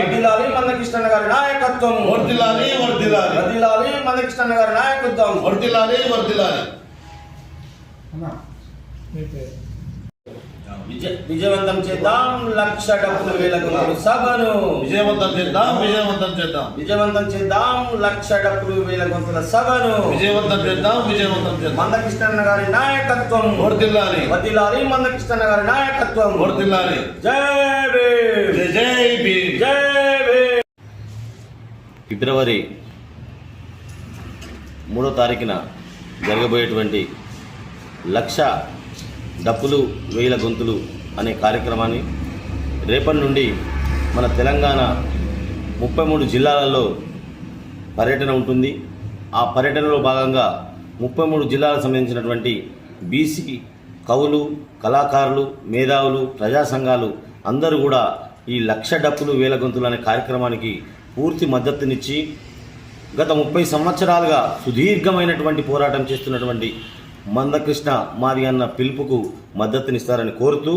వదిలాలి మందకృష్ణ గారి నాయకత్వం వర్దిలాలి వర్దిలాలి వదిలాలి మందకృష్ణ గారి నాయకత్వం. వర్దిలాలి వర్దిలాలి విజయవంతం చేద్దాం లక్ష డబ్బులు వేల గొంతులు సభను విజయవంతం చేద్దాం విజయవంతం చేద్దాం. విజయవంతం చేద్దాం లక్ష డబ్బులు వేల గొంతుల సభను విజయవంతం చేద్దాం విజయవంతం చేద్దాం. మందకృష్ణ గారి నాయకత్వం. వర్దిల్లాలి వదిలాలి మందకృష్ణ గారి నాయకత్వం. వర్దిల్లాలి జై భీమ్. జై జై భీమ్. జై భీమ్. ఫిబ్రవరి మూడో తారీఖున జరగబోయేటువంటి లక్ష డప్పులు వేల గొంతులు అనే కార్యక్రమాన్ని రేపటి నుండి మన తెలంగాణ ముప్పై మూడు జిల్లాలలో పర్యటన ఉంటుంది. ఆ పర్యటనలో భాగంగా ముప్పై మూడు జిల్లాలకు సంబంధించినటువంటి బీసీ కవులు కళాకారులు మేధావులు ప్రజా సంఘాలు అందరూ కూడా ఈ లక్ష డప్పులు వేల గొంతులు అనే కార్యక్రమానికి పూర్తి మద్దతునిచ్చి గత ముప్పై సంవత్సరాలుగా సుదీర్ఘమైనటువంటి పోరాటం చేస్తున్నటువంటి మందకృష్ణ మాది అన్న పిలుపుకు మద్దతునిస్తారని కోరుతూ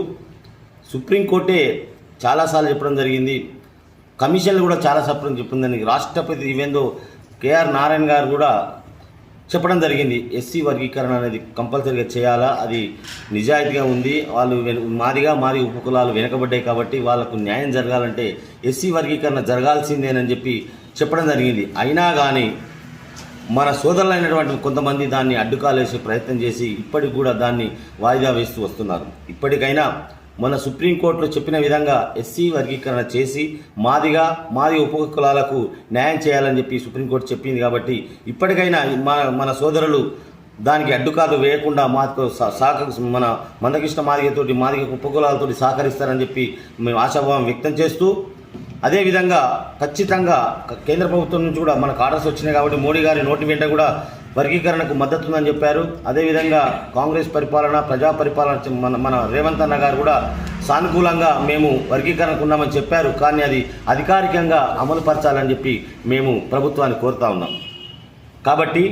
సుప్రీంకోర్టే చాలాసార్లు చెప్పడం జరిగింది. కమిషన్లు కూడా చాలా సప్రం చెప్పిందని రాష్ట్రపతి ఇవేందో కేఆర్ నారాయణ గారు కూడా చెప్పడం జరిగింది. ఎస్సీ వర్గీకరణ అనేది కంపల్సరీగా చేయాలా? అది నిజాయితీగా ఉంది. వాళ్ళు మాదిగా మాది ఉపకులాలు వెనకబడ్డాయి కాబట్టి వాళ్ళకు న్యాయం జరగాలంటే ఎస్సీ వర్గీకరణ జరగాల్సిందేనని చెప్పి చెప్పడం జరిగింది. అయినా కానీ మన సోదరులైనటువంటి కొంతమంది దాన్ని అడ్డుకాలేసే ప్రయత్నం చేసి ఇప్పటికి కూడా దాన్ని వాయిదా వేస్తూ వస్తున్నారు. ఇప్పటికైనా మన సుప్రీంకోర్టులో చెప్పిన విధంగా ఎస్సీ వర్గీకరణ చేసి మాదిగా మాది ఉప కులాలకు న్యాయం చేయాలని చెప్పి సుప్రీంకోర్టు చెప్పింది కాబట్టి ఇప్పటికైనా మన మన సోదరులు దానికి అడ్డుకాలు వేయకుండా మాకు సహక మన మందకృష్ణ మాదిగతోటి మాదిగ ఉపకులాలతోటి సహకరిస్తారని చెప్పి మేము ఆశాభావం వ్యక్తం చేస్తూ అదేవిధంగా ఖచ్చితంగా కేంద్ర ప్రభుత్వం నుంచి కూడా మనకు ఆర్డర్స్ వచ్చినాయి కాబట్టి మోడీ గారి నోటి వెంట కూడా వర్గీకరణకు మద్దతు ఉందని చెప్పారు అదేవిధంగా కాంగ్రెస్ పరిపాలన ప్రజా పరిపాలన మన మన రేవంత్ అన్న గారు కూడా సానుకూలంగా మేము వర్గీకరణకు ఉన్నామని చెప్పారు. కానీ అది అధికారికంగా అమలుపరచాలని చెప్పి మేము ప్రభుత్వాన్ని కోరుతా ఉన్నాం. కాబట్టి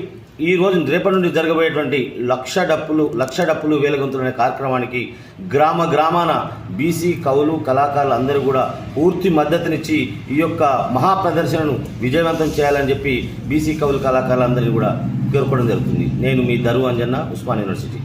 ఈ రోజు రేపటి నుండి జరగబోయేటువంటి లక్ష డప్పులు లక్ష డప్పులు వేలగొంతులు కార్యక్రమానికి గ్రామ గ్రామాన బీసీ కవులు కళాకారులు అందరూ కూడా పూర్తి మద్దతునిచ్చి ఈ యొక్క మహా ప్రదర్శనను విజయవంతం చేయాలని చెప్పి బీసీ కవులు కళాకారులందరినీ కూడా కోరుకోవడం జరుగుతుంది. నేను మీ దరు అంజన్న ఉస్మాన్ యూనివర్సిటీ.